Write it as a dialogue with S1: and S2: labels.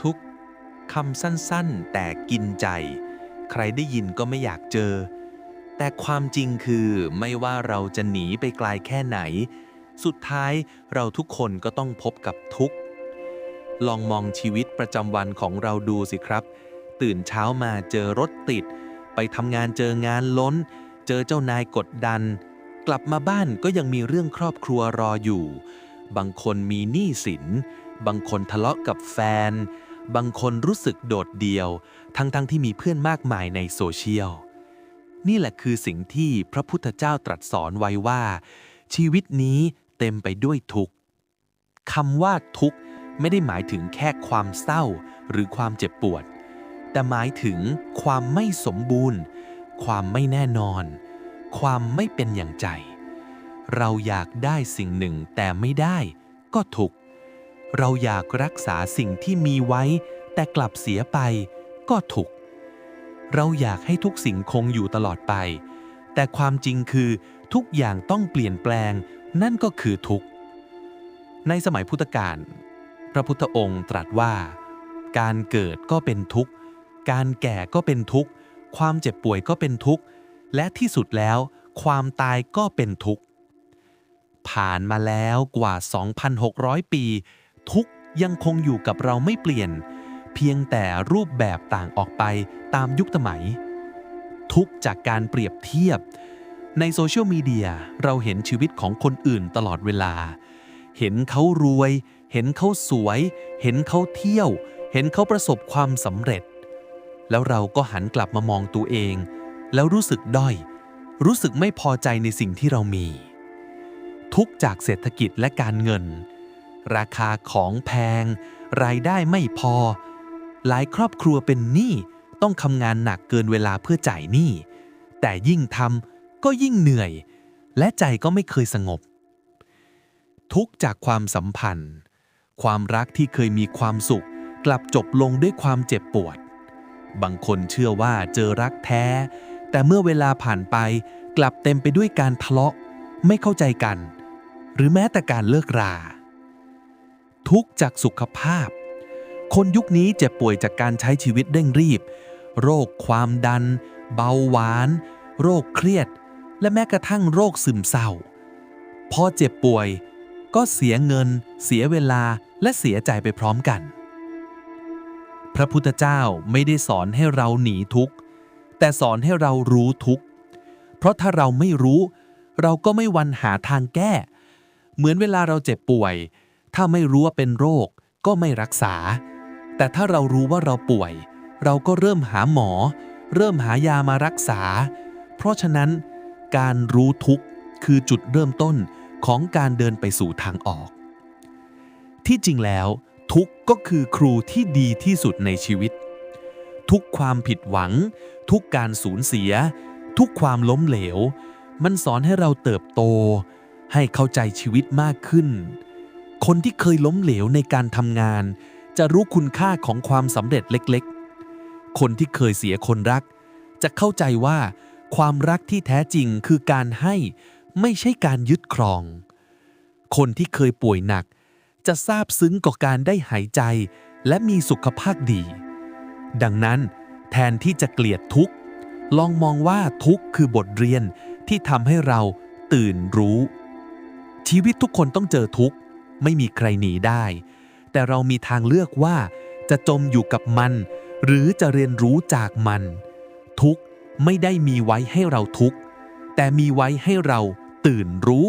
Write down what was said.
S1: ทุกข์คำสั้นๆ แต่กินใจ ใครได้ยินก็ไม่อยากเจอ แต่ความจริงคือไม่ว่าเราจะหนีไปไกลแค่ไหน สุดท้ายเราทุกคนก็ต้องพบกับทุกข์ ลองมองชีวิตประจำวันของเราดูสิครับ ตื่นเช้ามาเจอรถติด ไปทำงานเจองานล้น เจอเจ้านายกดดัน กลับมาบ้านก็ยังมีเรื่องครอบครัวรออยู่ บางคนมีหนี้สิน บางคนทะเลาะกับแฟน บางคนรู้สึกโดดเดี่ยว ทั้งๆทที่มีเพื่อนมากมายในโซเชียล นี่แหละคือสิ่งที่พระพุทธเจ้าตรัสสอนไว้ว่า ชีวิตนี้เต็มไปด้วยทุกข์คำว่าทุกข์ไม่ได้หมายถึงแค่ความเศร้าหรือความเจ็บปวด แต่หมายถึงความไม่สมบูรณ์ ความไม่แน่นอน ความไม่เป็นอย่างใจ เราอยากได้สิ่งหนึ่งแต่ไม่ได้ก็ทุกข์ เราอยากรักษาสิ่งที่มีไว้ แต่กลับเสียไปก็ทุกข์เราอยากให้ทุกสิ่งคงอยู่ตลอดไป แต่ความจริงคือทุกอย่างต้องเปลี่ยนแปลง นั่นก็คือทุกข์ ในสมัยพุทธกาลพระพุทธองค์ตรัสว่า การเกิดก็เป็นทุกข์ การแก่ก็เป็นทุกข์ ความเจ็บป่วยก็เป็นทุกข์ และที่สุดแล้ว ความตายก็เป็นทุกข์ ผ่านมาแล้วกว่า 2,600 ปี ทุกข์ยังคงอยู่กับเราไม่เปลี่ยน เพียงแต่รูปแบบต่างออกไปตามยุคสมัย ทุกจากการเปรียบเทียบ ในโซเชียลมีเดียเราเห็นชีวิตของคนอื่นตลอดเวลา เห็นเขารวย เห็นเขาสวย เห็นเขาเที่ยว เห็นเขาประสบความสำเร็จ แล้วเราก็หันกลับมามองตัวเอง แล้วรู้สึกด้อย รู้สึกไม่พอใจในสิ่งที่เรามี ทุกจากเศรษฐกิจและการเงิน ราคาของแพง รายได้ไม่พอ หลายครอบครัวเป็นหนี้ต้องทำงานหนักเกินเวลาเพื่อจ่ายหนี้ แต่ยิ่งทำก็ยิ่งเหนื่อย และใจก็ไม่เคยสงบ ทุกจากความสัมพันธ์ ความรักที่เคยมีความสุข กลับจบลงด้วยความเจ็บปวด บางคนเชื่อว่าเจอรักแท้ แต่เมื่อเวลาผ่านไปกลับเต็มไปด้วยการทะเลาะ ไม่เข้าใจกัน หรือแม้แต่การเลิกรา ทุกข์จากสุขภาพ คนยุคนี้เจ็บป่วยจากการใช้ชีวิตเร่งรีบ โรคความดัน เบาหวาน โรคเครียด และแม้กระทั่งโรคซึมเศร้า พอเจ็บป่วย ก็เสียเงิน เสียเวลาและเสียใจไปพร้อมกัน พระพุทธเจ้าไม่ได้สอนให้เราหนีทุกข์ แต่สอนให้เรารู้ทุกข์ เพราะถ้าเราไม่รู้ เราก็ไม่วันหาทางแก้ เหมือนเวลาเราเจ็บป่วย ถ้าไม่รู้ว่าเป็นโรค ก็ไม่รักษา แต่ถ้าเรารู้ว่าเราป่วย เราก็เริ่มหาหมอ เริ่มหายามารักษา เพราะฉะนั้นการรู้ทุกข์คือจุดเริ่มต้นของการเดินไปสู่ทางออก ที่จริงแล้วทุกข์ก็คือครูที่ดีที่สุดในชีวิต ทุกความผิดหวัง ทุกการสูญเสีย ทุกความล้มเหลว มันสอนให้เราเติบโต ให้เข้าใจชีวิตมากขึ้น คนที่เคยล้มเหลวในการทำงาน จะรู้คุณค่าของความสำเร็จเล็กๆ คนที่เคยเสียคนรัก จะเข้าใจว่าความรักที่แท้จริงคือการให้ไม่ใช่การยึดครอง คนที่เคยป่วยหนัก จะซาบซึ้งกับการได้หายใจ และมีสุขภาพดี ดังนั้นแทนที่จะเกลียดทุกข์ ลองมองว่าทุกข์คือบทเรียนที่ทำให้เราตื่นรู้ ชีวิตทุกคนต้องเจอทุกข์ ไม่มีใครหนีได้ แต่เรามีทางเลือกว่าจะจมอยู่กับมัน หรือจะเรียนรู้จากมัน ทุกไม่ได้มีไว้ให้เราทุกแต่มีไว้ให้เราตื่นรู้